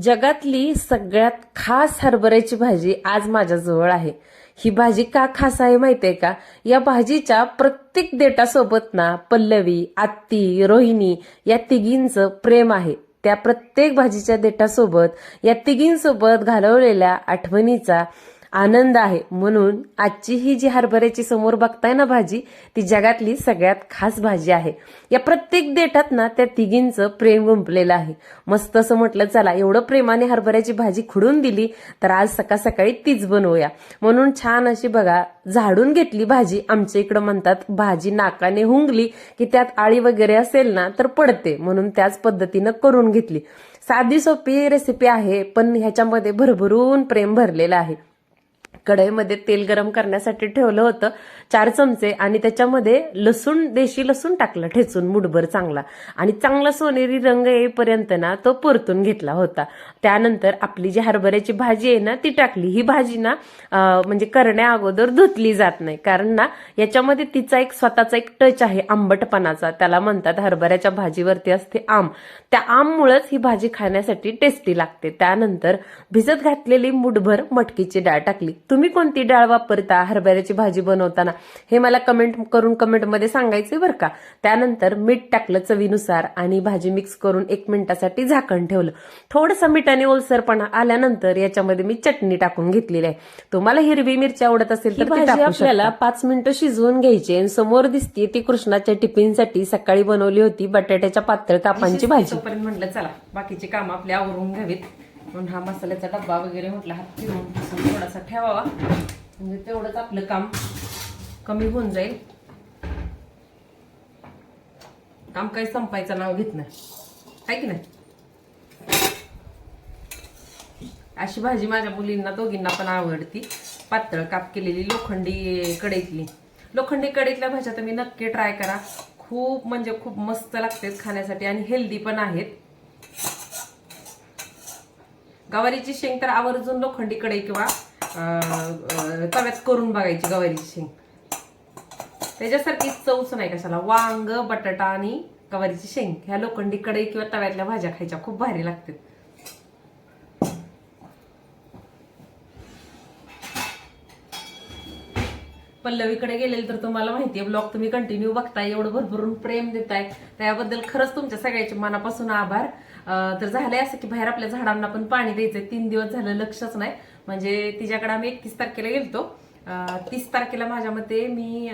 जगातली सगळ्यात खास हरभऱ्याची भाजी आज माझ्याजवळ आहे. ही भाजी का खास आहे माहितीये का? या भाजीच्या प्रत्येक देटासोबत ना पल्लवी आत्ती रोहिणी या तिघींचं प्रेम आहे. त्या प्रत्येक भाजीच्या देटासोबत या तिघींसोबत घालवलेल्या आठवणीचा आनंद आहे. म्हणून आजची ही जी हरभऱ्याची समोर बघताय ना भाजी ती जगातली सगळ्यात खास भाजी आहे. या प्रत्येक देठात ना त्या तिघींचं प्रेम गुंपलेलं आहे. मस्त असं म्हटलं चला एवढं प्रेमाने हरभऱ्याची भाजी खुडून दिली तर आज सकाळ सकाळी तीच बनवूया. म्हणून छान अशी बघा झाडून घेतली भाजी आमच्या इकडं म्हणतात भाजी नाकाने हुंगली की त्यात आळी वगैरे असेल ना तर पडते. म्हणून त्याच पद्धतीनं करून घेतली. साधी सोपी रेसिपी आहे पण ह्याच्यामध्ये भरभरून प्रेम भरलेलं आहे. कढईमध्ये तेल गरम करण्यासाठी ठेवलं होतं चार चमचे आणि त्याच्यामध्ये लसूण देशी लसूण टाकलं ठेचून मुठभर चांगला. आणि चांगला सोनेरी रंग येईपर्यंत ना तो परतून घेतला होता. त्यानंतर आपली जी हरभऱ्याची भाजी आहे ना ती टाकली. ही भाजी ना म्हणजे करण्या अगोदर धुतली जात नाही. कारण ना याच्यामध्ये तिचा एक स्वतःचा एक टच आहे आंबटपणाचा. त्याला म्हणतात हरभऱ्याच्या भाजीवरती असते आम. त्या आममुळेच ही भाजी खाण्यासाठी टेस्टी लागते. त्यानंतर भिजत घातलेली मुठभर मटकीची डाळ टाकली. तुम्ही कोणती डाळ वापरता हरभऱ्याची भाजी बनवताना? हे मला कमेंट करून कमेंटमध्ये सांगायचे बरं का. त्यानंतर मीठ टाकलं चवीनुसार आणि भाजी मिक्स करून एक मिनिटासाठी झाकण ठेवलं. थोडंसं मिठाने ओलसरपणा आल्यानंतर याच्यामध्ये मी चटणी टाकून घेतलेली आहे. तुम्हाला हिरवी मिरची आवडत असेल तर ती टाकू आपल्याला पाच मिनिटं शिजवून घ्यायची आणि समोर दिसते ती कृष्णाच्या टिफिनसाठी सकाळी बनवली होती बटाट्याच्या पातळ कापांची भाजी. म्हटलं चला बाकीची कामं आपली आवरून घ्यावीत. म्हणून हा मसाल्याचा डब्बा वगैरे म्हटलं हात फिरून पुसून थोडासा ठेवावा. म्हणजे तेवढंच आपलं काम कमी होऊन जाईल. काम काही संपायचं नाव घेत नाही. आहे की नाही? अशी भाजी माझ्या मुलींना दोघींना पण आवडती. पातळ काप केलेली लोखंडी कढईतली. लोखंडी कढईतल्या भाज्या तुम्ही नक्की ट्राय करा. खूप म्हणजे खूप मस्त लागतेच खाण्यासाठी आणि हेल्दी पण आहेत. गवारीची शेंग तर आवर्जून लोखंडी कढई किंवा तव्यात करून बघायची गवारीची शेंग. त्याच्यासारखी चवच नाही कशाला. वांग बटाटा आणि गवारीची शेंग ह्या लोखंडी कढई किंवा तव्यातल्या भाज्या खायच्या. खूप भारी लागतात. पल्लवीकडे गेलेले तर तुम्हाला माहिती आहे ब्लॉग तुम्ही कंटिन्यू बघताय एवढं भरभरून प्रेम देताय. त्याबद्दल खरंच तुमच्या सगळ्याचे मनापासून आभार. तर झालंय असं की बाहेर आपल्या झाडांना पण पाणी द्यायचंय. तीन दिवस झालं लक्षच नाही. म्हणजे तिच्याकडे आम्ही एकतीस तारखेला गेलतो. तीस तारखेला माझ्या मते मी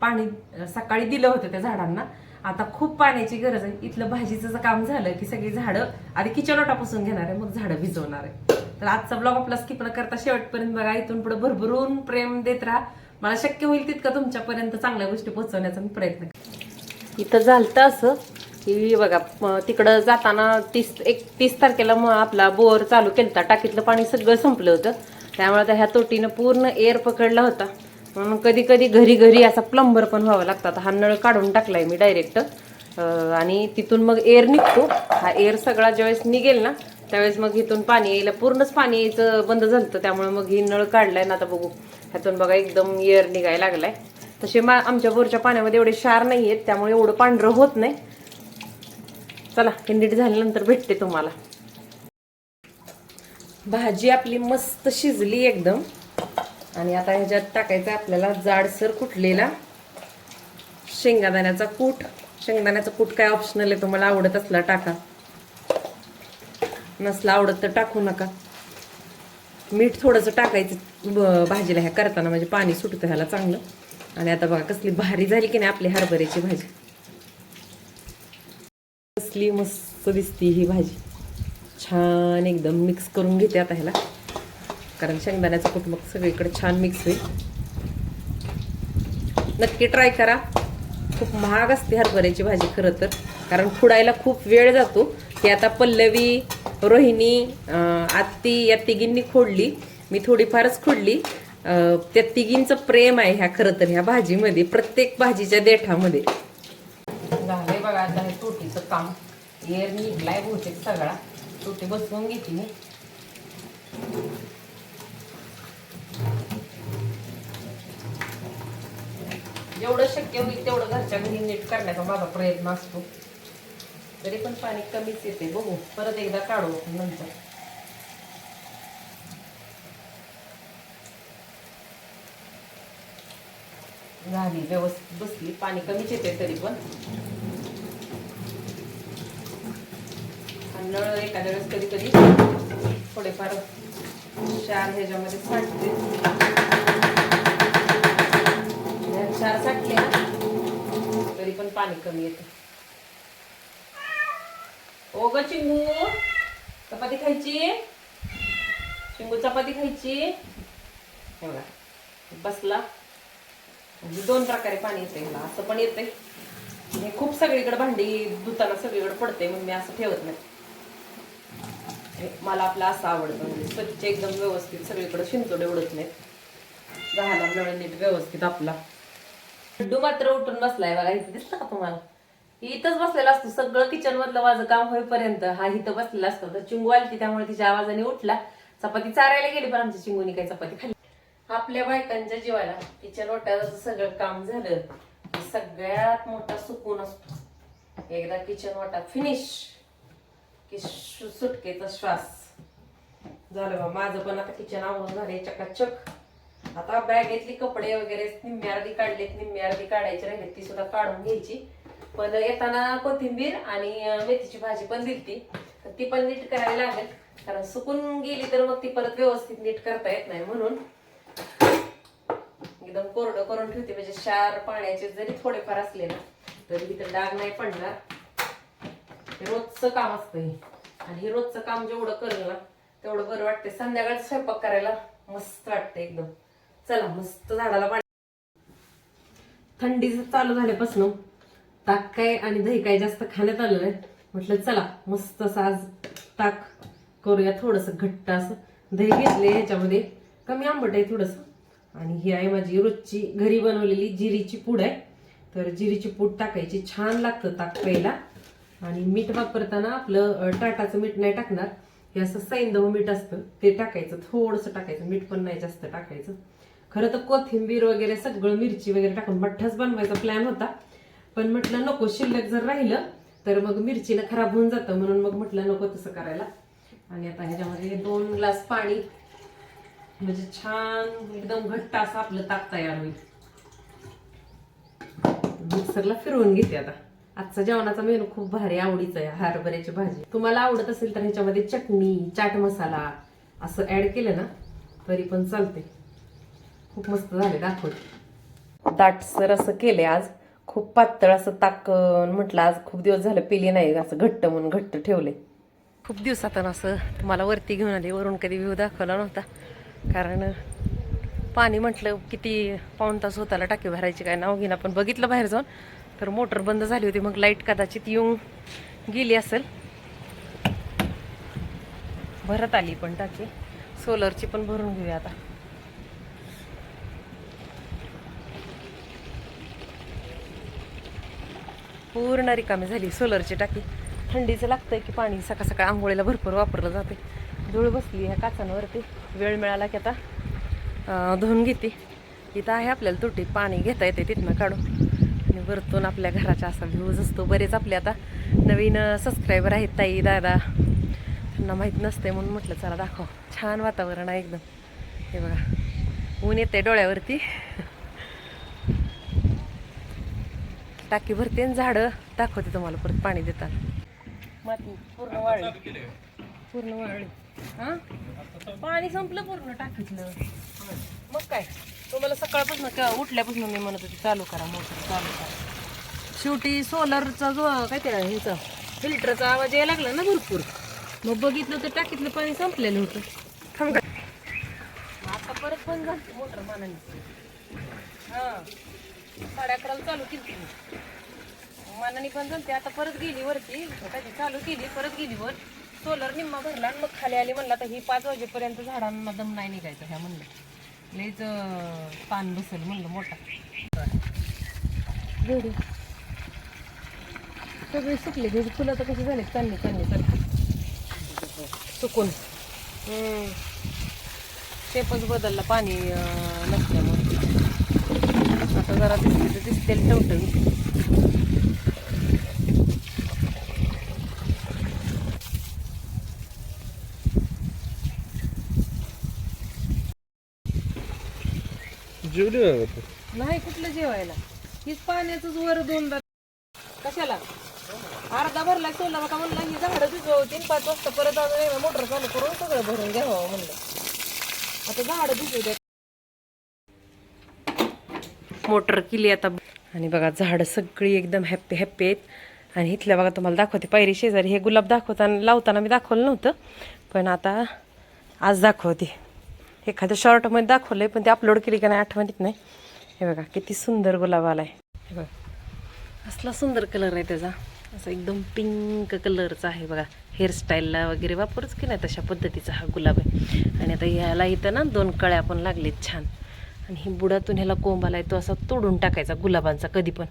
पाणी सकाळी दिलं होतं त्या झाडांना. आता खूप पाण्याची गरज आहे. इथलं भाजीचं काम झालं की सगळी झाडं आधी किचन ओटापासून घेणार आहे मग झाडं भिजवणार आहे. तर आजचा ब्लॉग आपला स्किप न करता शेवटपर्यंत बघा इथून पुढे भरभरून प्रेम देत राहा. मला शक्य होईल तितकं तुमच्यापर्यंत चांगल्या गोष्टी पोहोचवण्याचा मी प्रयत्न करेन. इथं झालतं असं की बघा तिकडं जाताना तीस एक तीस तारखेला मग आपला बोअर चालू केलता टाकीतलं पाणी सगळं संपलं होतं. त्यामुळे आता ह्या तोटीनं पूर्ण एअर पकडला होता. म्हणून कधी कधी घरी घरी असा प्लंबर पण व्हावा लागतात. हा नळ काढून टाकलाय मी डायरेक्ट आणि तिथून मग एअर निघतो. हा एअर सगळा ज्यावेळेस निघेल ना त्यावेळेस मग इथून पाणी यायला पूर्णच पाणी यायचं बंद झालं त्यामुळे मग ही नळ काढलाय ना आता बघू. ह्यातून बघा एकदम एअर निघायला लागलाय. तसे मा आमच्या बोरच्या पाण्यामध्ये एवढे क्षार नाही आहेत त्यामुळे एवढं पांढरं होत नाही. चला हे नीट झाल्यानंतर भेटते तुम्हाला. भाजी आपली मस्त शिजली एकदम. आणि आता ह्याच्यात टाकायचं आपल्याला जाडसर कुटलेला शेंगादाण्याचा कूट. शेंगदाण्याचा कूट काय ऑप्शनल आहे तुम्हाला आवडत असला टाका. नसला आवडत तर टाकू नका. मीठ थोडंसं टाकायचं ब- भाजीला ह्या करताना म्हणजे पाणी सुटतं ह्याला चांगलं. आणि आता बघा कसली भारी झाली की नाही आपली हरभऱ्याची भाजी. कसली मस्त दिसती ही भाजी. छान एकदम मिक्स करून घेते आता ह्याला. कारण शेंगदाण्याचं कुटुंब मग सगळीकडे छान मिक्स होईल. नक्की ट्राय करा. खूप महाग असते हरभऱ्याची भाजी खरं तर. कारण फुडायला खूप वेळ जातो. की आता पल्लवी रोहिणी आत्ती या तिघींनी खोडली. मी थोडीफारच खोडली. त्या तिघींचं प्रेम आहे ह्या खरं तर ह्या भाजीमध्ये प्रत्येक भाजीच्या देठामध्ये. झालंय बघा आता हे तोटीचं काम. एअर निघलाय बहुतेक सगळा. तोटी बसवून घेते मी. जेवढं शक्य होईल तेवढं घरच्या घरी नीट करण्याचा माझा प्रयत्न असतो. तरी पण पाणी कमीच येते. बघू परत एकदा काढू आपण नंतर. झाली व्यवस्थित बसली. पाणी कमीच येते तरी पण. आणि नळ एखाद्या वेळेस कधी कधी थोडेफार चार ह्याच्यामध्ये साठते. चार साठले तरी पण पाणी कमी येते. ओ ग चिंगू. चपाती खायची. चिंगू चपाती खायची. हे बघा बसला. म्हणजे दोन प्रकारे पाणी येते मला असं पण येते हे खूप सगळीकडे भांडी धुताना सगळीकडे पडते म्हणून मी असं ठेवत नाही. हे मला आपलं असं आवडतं म्हणजे स्वच्छ एकदम व्यवस्थित सगळीकडे शिंतोडे उडत नाहीत. राहायला नळ नीट व्यवस्थित आपला. लड्डू मात्र उठून बसलाय बघा इथे दिसतं का तुम्हाला? इथंच बसलेला असतो. सगळं किचन मधलं माझं काम होईपर्यंत हा इथं बसलेला असतो. तर चिंगू आली त्यामुळे तिच्या आवाजाने उठला. चपाती चारायला गेली पण आमच्या चिंगूनी काही चपाती खाल्ली आपल्या बायकांच्या जीवाला किचन ओट्याचं सगळं काम झालं. सगळ्यात मोठा सुकून असतो. एकदा किचन वाटा फिनिश कि सुटकेचा श्वास. झालं बा माझं पण आता किचन आवडून झाले चकाचक. आता बॅगेतली कपडे वगैरे निम्म्या अर्धी काढलेत निम्म्या अर्धी काढायची राहिली ती सुद्धा काढून घ्यायची. पण येताना कोथिंबीर आणि मेथीची भाजी पण दिलती. तर ती पण नीट करावी लागेल. कारण सुकून गेली तर मग ती परत व्यवस्थित नीट करता येत नाही म्हणून. एकदम कोरडं करून ठेवते. म्हणजे क्षार पाण्याचे जरी थोडेफार असले ना तरी तिथं डाग नाही पडणार. हे रोजचं काम असतं हे. आणि हे रोजचं काम जेवढं करेल ना तेवढं बरं वाटते संध्याकाळ स्वयंपाक करायला मस्त वाटतंय एकदम. चला मस्त झाडाला पाणी. थंडी चालू झाल्यापासून ताक काय आणि दही काय जास्त खाण्यात आलं आहे म्हटलं चला मस्त असं आज ताक करूया थोडंसं घट्ट असं. दही घेतले ह्याच्यामध्ये कमी आंबट आहे थोडंसं. आणि ही आहे माझी रोजची घरी बनवलेली जिरीची पूड आहे. तर जिरीची पूड टाकायची छान लागतं ताक प्यायला. आणि मीठ वापरताना आपलं टाटाचं मीठ नाही टाकणार. हे असं सैंदव मीठ असतं ते टाकायचं. थोडंसं टाकायचं मीठ पण नाही जास्त टाकायचं. खरं तर कोथिंबीर वगैरे सगळं मिरची वगैरे टाकून मठ्ठाच बनवायचा प्लॅन होता. पण म्हटलं नको शिल्लक जर राहिलं तर मग मिरचीनं खराब होऊन जातं. म्हणून मग म्हटलं नको तसं करायला. आणि आता ह्याच्यामध्ये हे दोन ग्लास पाणी म्हणजे छान एकदम घट्ट असं आपलं ताक तयार होईल मिक्सरला फिरवून घेते आता. आजचा जेवणाचा मेनू खूप भारी आवडीचा आहे हरभऱ्याची भाजी. तुम्हाला आवडत असेल तर ह्याच्यामध्ये चटणी चाट मसाला असं ऍड केलं ना तरी पण चालते खूप मस्त झाले दाखवते. दाटसर असं केले आज. खूप पातळ असं ताक म्हटलं आज खूप दिवस झालं पिली नाही असं घट्ट म्हणून घट्ट ठेवले खूप दिवसातून असं तुम्हाला वरती घेऊन आले वरून कधी व्ह्यू दाखवला नव्हता. कारण पाणी म्हटलं किती पाऊण तास होताला टाकी भरायची काय नाव घेणं पण बघितलं बाहेर जाऊन तर मोटर बंद झाली होती मग लाइट कदाचित येऊन गेली असेल. भरत आली पण टाकी. सोलरची पण भरून घेऊया आता. पूर्ण रिकामी झाली सोलरची टाकी. थंडीचं लागतंय की पाणी सकाळ सकाळ आंघोळीला भरपूर वापरलं जाते. धूळ बसली ह्या काचांवरती. वेळ मिळाला की आता धुवून घेते. इथं आहे आपल्याला तुटी पाणी घेता येते तिथनं काढून. आणि वरतून आपल्या घराचा असा व्ह्यूज असतो. बरेच आपले आता नवीन सबस्क्रायबर आहेत ताई दादा. त्यांना माहीत नसते म्हणून म्हटलं चला दाखव. छान वातावरण आहे एकदम. हे बघा. ऊन येते डोळ्यावरती. टाकी भरते आणि झाडं दाखवते तुम्हाला परत पाणी देताना. माती पूर्ण वाळली. पूर्ण वाळली. हा? पाणी संपलं पूर्ण टाकीतलं. मग काय? तुम्हाला सकाळपासून का उठल्यापासून मी म्हणत होती चालू करा मोटर चालू करा. शेवटी सोलरचा जो काय ते ह्याचा फिल्टरचा आवाज यायला लागला ना भरपूर. मग बघितलं तर टाकीतलं पाणी संपलेलं होतं. थांब आता परत बंद झाली. मोटर मानाने. हा. साडे अकराला चालू केली मानाने पण झाली आता परत गेली वरती. कधी चालू केली परत गेली वर. सोलर निम्मा भरला आणि मग खाली आली म्हणलं आता ही पाच वाजेपर्यंत झाडांना दम नाही निघायचं ह्या म्हणलं. लईच पान बसेल म्हणलं मोठा. सगळी सुकली. घरी फुलं तर कशी झाली चांगली चांगली चांगली सुकून. शेपच बदलला पाणी नसल्यामुळे. जरा दिसली तर दिसतील टवट नाही कुठलं जेवायला? हीच पाण्याच वर दोनदा. कशाला? अर्धा भरला सोला का म्हणला ही झाडं तीन पाच वाजता परत अजून मोटर चालू करून सगळं भरून घ्यावं म्हणलं. आता झाडं द्या. मोटर केली आता. आणि बघा झाडं सगळी एकदम हॅप्पी हॅप्पी आहेत. आणि इथल्या बघा तुम्हाला दाखवते. पायरी शेजारी हे गुलाब दाखवताना लावताना मी दाखवलं नव्हतं. पण आता आज दाखवते. एखाद्या शॉर्टमध्ये दाखवलं आहे पण ते अपलोड केली का नाही आठवणीत नाही. हे बघा किती सुंदर गुलाब आला आहे हे बघा. असला सुंदर कलर आहे त्याचा. असं एकदम पिंक कलरचा आहे बघा. हेअरस्टाईलला वगैरे वापरच की नाही तशा पद्धतीचा हा गुलाब आहे. आणि आता ह्याला इथं ना दोन कळ्या पण लागलेत छान. आणि हे बुडातून ह्याला कोंब आहे तो असा तोडून टाकायचा गुलाबांचा कधी पण.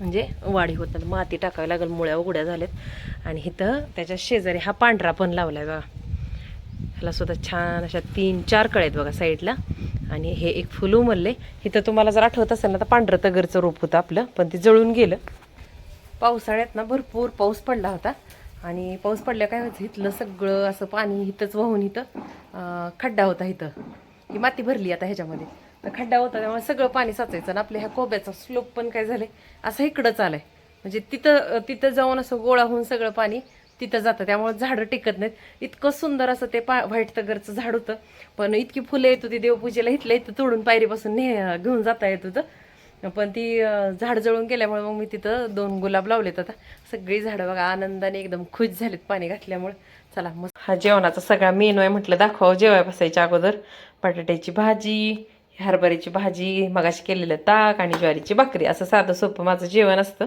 म्हणजे वाढी होत नाही माती टाकावी लागेल मुळ्या उघड्या झाल्यात. आणि इथं त्याच्या शेजारी हा पांढरा पण लावलाय बघा. ह्याला सुद्धा छान अशा तीन चार कळ्या आहेत बघा साईडला. आणि हे एक फुल उमलले इथं तुम्हाला जर आठवत असेल ना तर पांढरं तगरचं रोप होतं आपलं पण ते जळून गेलं. पावसाळ्यात ना भरपूर पाऊस पडला होता. आणि पाऊस पडल्या काय व्हायचं इथलं सगळं असं पाणी इथंच वाहून इथं खड्डा होता इथं. ही माती भरली आता ह्याच्यामध्ये. खड्डा होता त्यामुळे सगळं पाणी साचायचं आणि आपल्या ह्या कोब्याचा स्लोप पण काय झाले असं इकडं चालय म्हणजे तिथं तिथं जाऊन असं गोळा होऊन सगळं पाणी तिथं जातं. त्यामुळे झाडं टिकत नाहीत. इतकं सुंदर असं ते पा व्हाईट तगरचं झाड होतं. पण इतकी फुलं येत होती देवपूजेला इथलं इथं तोडून पायरीपासून ने घेऊन जाता येत होतं. पण ती झाड जळून गेल्यामुळे मग मी तिथं दोन गुलाब लावलेत आता. सगळी झाडं बघा आनंदाने एकदम खुश झालीत पाणी घातल्यामुळे. चला मग हा जेवणाचा सगळा मेनू आहे म्हटलं दाखवा हो, जेवाय बसायच्या अगोदर. बटाट्याची भाजी हरभऱ्याची भाजी मगाशी केलेलं ताक आणि ज्वारीची भाकरी. असं साधं सोपं माझं जेवण असतं.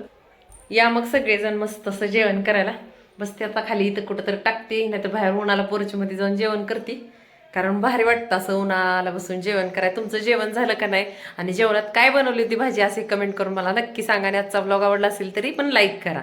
या मग सगळेजण मस्त असं जेवण करायला. बसते आता खाली इथं कुठं तर टाकते नाही तर बाहेर उन्हाला पोरचीमध्ये जाऊन जेवण करते. कारण भारी वाटतं असं उन्हाला बसून जेवण कराय तुमचं जेवण झालं का नाही? आणि जेवणात काय बनवली होती भाजी? असे कमेंट करून मला नक्की सांगा आणि आजचा ब्लॉग आवडला असेल तरी पण लाईक करा.